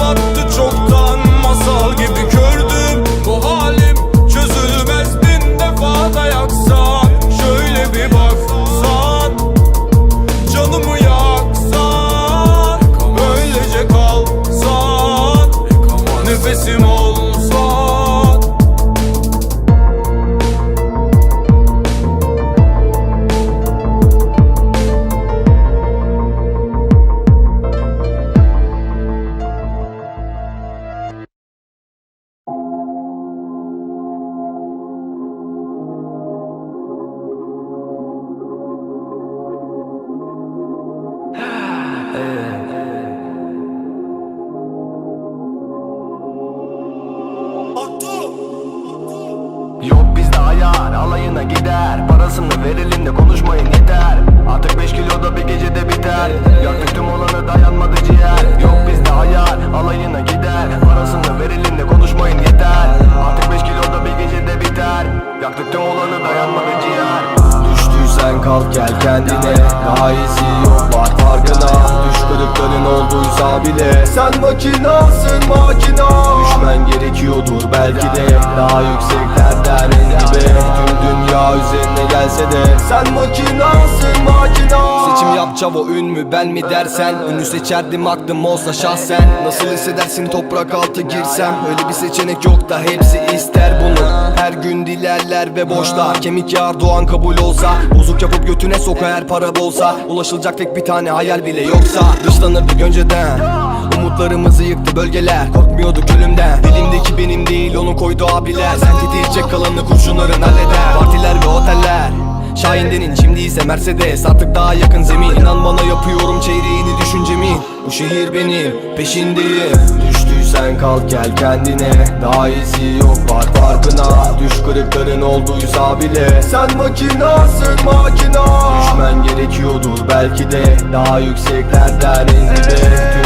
battı çoktan makinasın makina. Düşmen gerekiyordur belki de. Daha yükseklerden en dibe. Tüm dünya üzerine gelse de. Sen makinasın makina. Seçim yap çavo ün mü ben mi dersen? Ünlü seçerdim aklım olsa şahsen. Nasıl hissedersin toprak altı girsem? Öyle bir seçenek yok da hepsi ister bunu. Her gün dilerler ve boşlar. Kemik yağar doğan kabul olsa. Bozuk yapıp götüne soka her para bolsa. Ulaşılacak tek bir tane hayal bile yoksa. Dışlanırdık önceden Umutlarımızı yıktı bölgeler Korkmuyorduk ölümden Dilimdeki benim değil onu koydu abiler. Sen titrecek kalanı kurşunların halleder. Partiler ve oteller. Şahindenin şimdi ise Mercedes. Artık daha yakın zemin. İnan bana yapıyorum çeyreğini düşüncemin Bu şehir benim peşindeyim Düştüysen kalk gel kendine. Daha iyisi yok var farkına. Düş kırıkların olduysa bile. Sen makinasın makina. Düşmen gerekiyordur belki de. Daha yükseklerden en dibe Tüm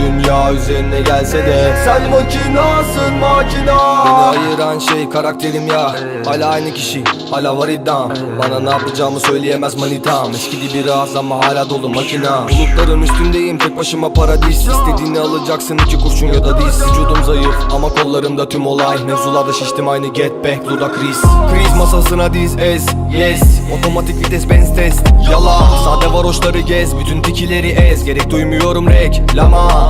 dünya üzerine gelse de. Sen makinasın makina. Beni ayıran şey karakterim ya. Hala aynı kişi hala var iddiam. Bana ne yapacağımı söyleyemez manitam. Eskidi biraz ama hala dolu makina. Bulutların üstündeyim tek başıma paradis. İstediğini alacaksın iki kurşun ya da diz. Vücudum zayıf ama kollarımda tüm olay. Mevzularda şiştim aynı get back dudak kriz Kriz masasına diz ez yes. Otomatik vites benz test. Yala sade varoşları gez bütün tikileri ez. Gerek duymuyorum reklama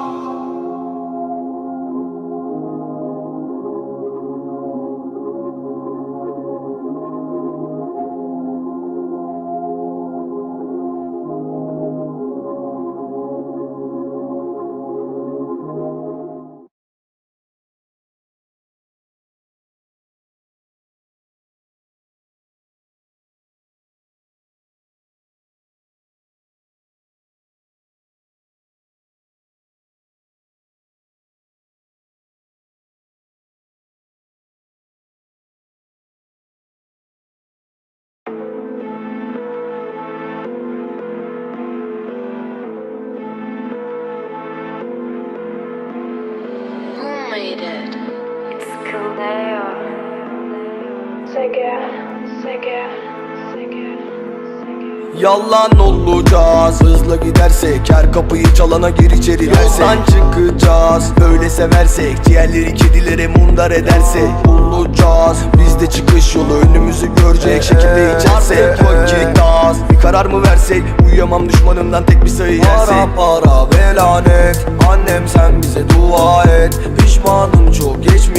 Yalan olacağız. Hızla gidersek her kapıyı çalana gir içeri dersek. Yoldan çıkacağız. Öyle seversek Ciğerleri kedilere mundar edersek. Bulacağız. Biz de çıkış yolu önümüzü görecek şekilde içersek. Vakit az Bir karar mı versek? Uyuyamam düşmanımdan tek bir sayı yersek. Para para ve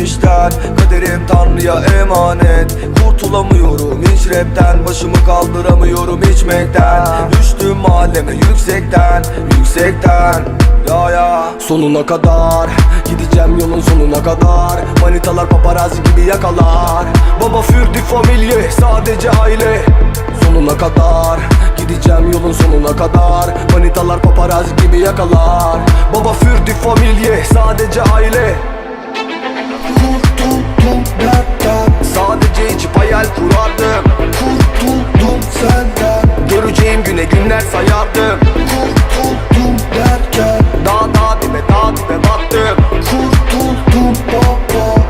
geçmişten Kaderim tanrıya emanet. Kurtulamıyorum hiç rapten Başımı kaldıramıyorum içmekten. Düştüm mahalleme yüksekten Yüksekten. Ya ya. Sonuna kadar Gideceğim yolun sonuna kadar. Manitalar paparazzi gibi yakalar. Baba für die Familie Sadece aile. Sonuna kadar Gideceğim yolun sonuna kadar. Manitalar paparazzi gibi yakalar. Baba für die Familie Sadece aile Kurtuldum dertten Sadece içip hayal kurardım. Kurtuldum senden Göreceğim güne günler sayardım. Kurtuldum derken Dağ dağ dibe dağ dibe battım. Kurtuldum baba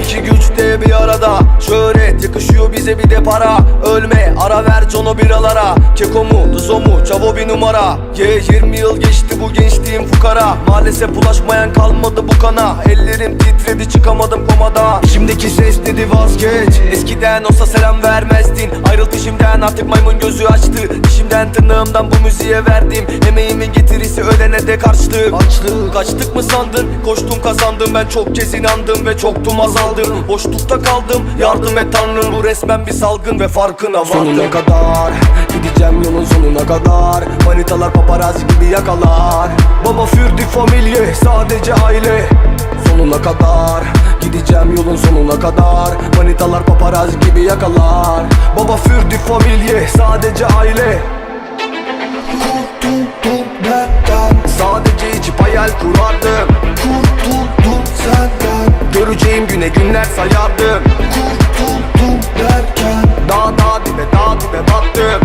İki güç de bir arada. Şöhret yakışıyor bize bir de para. Ölme ara ver cono biralara Keko mu Duzo mu Çavo bir numara. Ye 20 yıl geçti bu gençliğim fukara. Maalesef bulaşmayan kalmadı bu kana. Ellerim titredi çıkamadım komada. Şimdiki ses dedi vazgeç. Eskiden olsa selam vermezdin. Ayrıl peşimden artık maymun gözü açtı. Dişimden tırnağımdan bu müziğe verdim. Emeğimin getirisi ölene de karşılık. Açlık Kaçtık mı sandın? Koştum kazandım. Ben çok kez inandım ve çoktum azaldım. Boşlukta kaldım. Yardım et tanrım. Bu resmen bir salgın ve farkına vardım. Sonuna kadar gideceğim yolun sonuna kadar. Manitalar paparazzi gibi yakalar. Baba für die Familie sadece aile. Sonuna kadar Gideceğim yolun sonuna kadar. Manitalar paparazzi gibi yakalar. Baba für die Familie sadece aile. Kurtuldum Sadece içip hayal kurardım. Kurtuldum senden. Göreceğim güne günler sayardım. Kurtuldum derken. Dağ dağ dibe dağ dibe battım